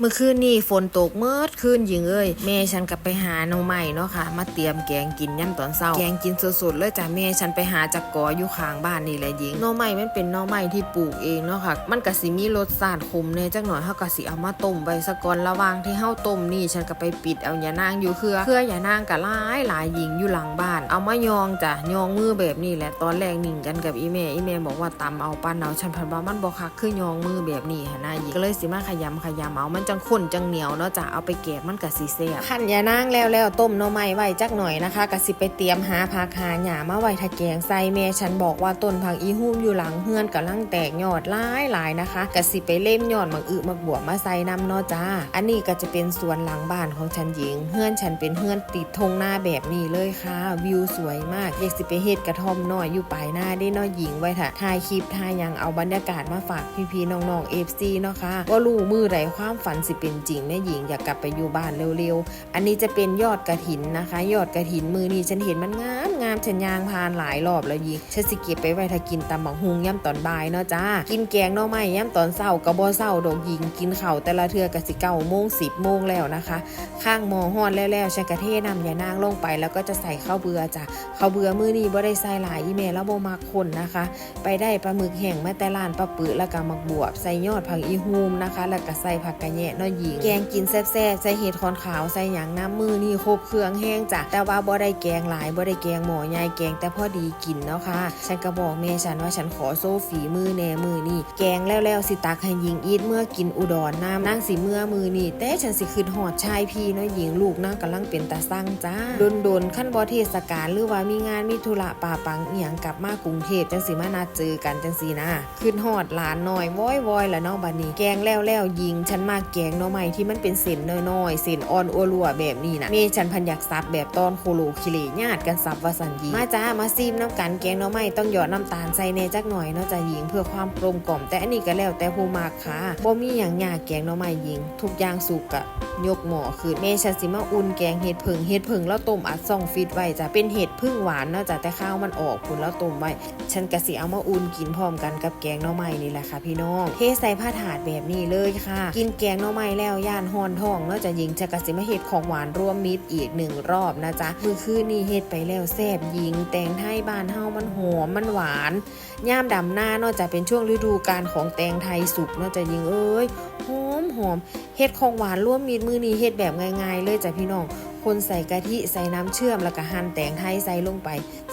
เมื่อคืนนี่ฝนตกเมื่อคืนหญิงเอ้ยแม่ฉันกลับไปหาหน่อไม้เนาะค่ะ มาเตรียมแกงกินย่ำตอนเช้า แกงกินสดๆเลยจ้ะแม่ฉันไปหาจากกออยู่ข้างบ้านนี่แหละหญิงหน่อไม้มันเป็นหน่อไม้ที่ปลูกเองเนาะค่ะ มันก็สิมีรสชาติขมแน่จักหน่อยเฮาก็สิเอามาต้มไว้ซะก่อนระหว่างที่เฮาต้มนี่ฉันก็ไปปิดเอาอย่านางอยู่เครือเครืออย่านางก็หลายหลายหญิงอยู่หลังบ้าน เอามายองจ้ะยองมือแบบนี้แหละตอนแรกนิ่งกันกับอีแม่อีแม่บอกว่าตำเอาปั้นเอาฉันพันว่ามันบ่คักคือยองมือแบบนี้หนนะหญิงก็เลยสิมาขยำขยำเอามันจังข้นจังเหนียวเนาะจ้ะเอาไปแกะมันก็สิแซ่บขั้นยานางแล้วแล้วต้มหน่อไม้ไว้จักหน่อยนะคะก็สิไปเตรียมหาผักหาหญ้ามาไว้ทาแกงใส่แม่ฉันบอกว่าต้นผักอีหุ่มอยู่หลังเฮือนกำลังแตกยอดหลายหลายนะคะก็สิไปเล่มยอดมักอึมักบวบมาใส่น้ำเนาะจ้าอันนี้ก็จะเป็นสวนหลังบ้านของฉันหญิงเฮือนฉันเป็นเฮือนติดธงหน้าแบบนี้เลยค่ะ วิวสวยมากอยากสิไปเฮ็ดกระท่อมน้อยอยู่ปลายหน้าได้เนาหญิงไว้ค่ะถ่ายคลิปถ่ายยังเอาบรรยากาศมาฝากพี่ๆน้องๆเอฟซีเนาะค่ะว่ารู้มือใดความฝันสิเป็นจริงแม่หญิงอยากกลับไปอยู่บ้านเร็วๆ อันนี้จะเป็นยอดกระถินนะคะ ยอดกระถินมือนี้ฉันเห็นมันงามงามฉันยางพานหลายรอบแล้วหญิงฉันสิเก็บไปไว้ถ้ากินตำบักฮุงย่ำตอนบ่ายเนาะจ้า กินแกงหน่อไม้ย่ำตอนเช้ากระบอเช้าดอกหญิงกินข้าวแต่ละเทือกะสิเก้าโมงสิบโมงแล้วนะคะ ข้างหมอฮ้อนแล้วๆฉันกระเทนำยานางลงไป แล้วก็จะใส่ข้าวเบือจ้ะข้าวเบือมือนี้บ่ได้ใส่หลายอีเมลแล้วบ่มักคนนะคะ ไปได้ปลาหมึกแห้งมาแต่ร้านปลาปื้อแล้วก็มักบวบใส่ยอดผักอีฮูมนะคะ แล้วก็ใส่ผักกระแยะเน้อยหญิงแกงกินแซ่บๆใส่เห็ดคอนขาวใส่หยางน้ำมือนี่ครบเครื่องแห้งจ้ะแต่ว่าบ่ได้แกงหลายบ่ได้แกงหมอใหญ่แกงแต่พอดีกินเนาะค่ะฉันก็บอกแม่ฉันว่าฉันขอโซ่ฝีมือแน่มือนี่แกงแล้วๆสิตักให้หญิงอีทเมื่อกินอุดรน้ำนั่งสิเมื่อมือนี่แต่ฉันสิคืนหอดชายพี่เนาะหญิงลูกนั่งกำลังเป็นตาสั่งจ้าโดนๆขั้นบ่เทศกาลหรือว่ามีงานมีธุระป่าปังเอียงกลับมากรุงเทพจังสิมานัดเจอกันจังสีนะคืนหอดหลานหน่อยว้อยๆละเนาะบัดนี้แกงแล้วแล้วๆยิงฉันมากแกงเนาะใหม่ที่มันเป็นเส้นน้อยๆเส้นอ่อนอัวรัวแบบนี้นะเมฉันพันยากซับแบบตอนโคโลคิเลญาติกันซับวาสันยิงมาจ้ามาซีมน้ำกันแกงเนาะใหม่ต้องหยอดน้ำตาลใส่เนจักหน่อยเนาะจ้ะหญิงเพื่อความกลมกล่อมแต่อันนี้ก็แล้วแต่ผู้มากค่ะบ่มีอย่างยากแกงเนาะใหม่หญิง ทุกอย่างสุกอะยกหม้อขึ้นเมฉันสิมาอุ่นแกงเห็ดผึ่งเห็ดผึ่งแล้วต้มอัดซองฟิตไว้จ้ะเป็นเห็ดพึ่งหวานเนาะจ้ะแต่ข้าวมันออกคุณแล้วต้มไว้ฉันกะสิเอามาอุ่นกินพร้อมกันกับแกงหน่อไม้นี่แหละค่ะ พี่น้องเทใส่ผ้าถาดแบบนี้เลยค่ะ กินแกงหน่อไม้แล้วย่านฮอนทองเนาะจะยิงจะกะสิมาเฮ็ดของหวานร่วมมิตรอีกหนึ่งรอบนะจ๊ะมือคืนนี่เฮ็ดไปแล้วแซ่บยิงแตงไทยบ้านเฮามันหอมมันหวานย่ามดำหน้าเนาะจะเป็นช่วงฤดูกาลของแตงไทยสุกเนาะจะยิงเอ้ยหอมหอมเฮ็ดของหวานร่วมมิตรมือนี้เฮ็ดแบบง่าย ๆ เลยจ้ะพี่น้อง คนใส่กะทิใส่น้ำเชื่อมแล้วก็หั่นแตงไทยใส่ลงไป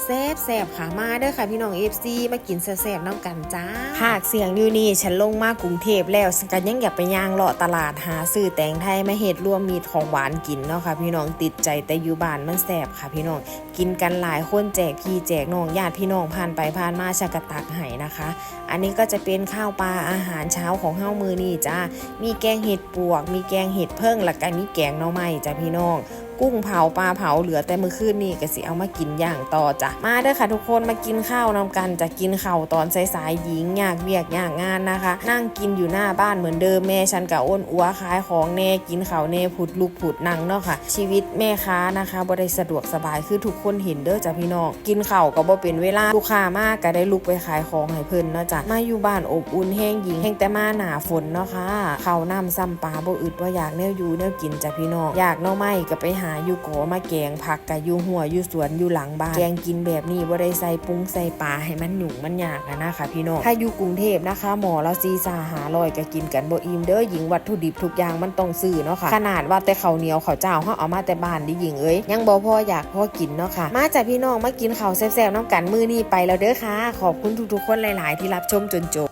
แซ่บแซ่บค่ะมาเด้อค่ะพี่น้องเอฟซีมากินแซ่บๆน้ำกันจ้าหากเสียงอยู่นี่ฉันลงมากรุงเทพแล้วกันยังอยากไปย่างเลาะตลาดหาซื้อแตงไทยมาเฮ็ดร่วมมีดของหวานกินเนาะค่ะพี่น้องติดใจแต่อยู่บ้านมันแซ่บค่ะพี่น้อง กินกันหลายคนแจกพี่แจกน้องญาติพี่น้องผ่านไปผ่านมาฉันกะตักให้นะคะ อันนี้ก็จะเป็นข้าวปลาอาหารเช้าของเฮ้ามือนี่จ้ามีแกงเห็ดปวก มีแกงเห็ดเพิ่งแล้วก็มีแกงน่อไม้จ้าพี่น้องกุ้งเผาปลาเผาเหลือแต่มื้อคืนนี่ก็สิเอามากินอย่างต่อจ้ะมาเด้อค่ะทุกคนมากินข้าวนำกันจะกินข้าวตอนสายๆหญิงอยากเวียกอยากงานนะคะ นั่งกินอยู่หน้าบ้านเหมือนเดิมแม่ฉันกับอ้นอัวขายของแน่กินข้าวแน่ผุดลุกผุดนังเนาะค่ะ ชีวิตแม่ค้านะคะบ่ได้สะดวกสบายคือทุกคคนเห็นเด้อจ้ะพี่น้องกินข้าวก็บ่เป็นเวลาลูกค้ามากก็ได้ลุกไปขายของให้เพิ่นเนาะจ้ะมาอยู่บ้านอบอุ่นแห้งหญิงแห้งแต่มาหนาฝนเนาะค่ะข้าวน้ำซ้ำปลาบ่อึดว่าอยากแนวอยู่แนวกินจ้ะพี่น้องอยากหน่อไม้ก็ไปหาอยู่โกมาแกงผักกะอยู่หัวอยู่สวนอยู่หลังบ้านแกงกินแบบนี้บ่ได้ใส่ปรุงใส่ปลาให้มันหยุ่งมันยากนะคะพี่น้องถ้าอยู่กรุงเทพนะคะ หมอละซีซาหาลอยก็กินกันบ่อิ่มเด้อหญิงวัตถุดิบทุกอย่างมันต้องซื้อเนาะค่ะขนาดว่าแต่ข้าวเหนียวข้าวเจ้าเฮาเอามาแต่บ้านดิหญิงเอ้ยยังบ่พออยากพอกินเนาะค่ะ มาจากพี่น้องมากินข้าวแซ่บๆน้ำกันมือนี้ไปแล้วเด้อค่ะ ขอบคุณทุกๆคนหลาย ๆ ที่รับชมจนจบ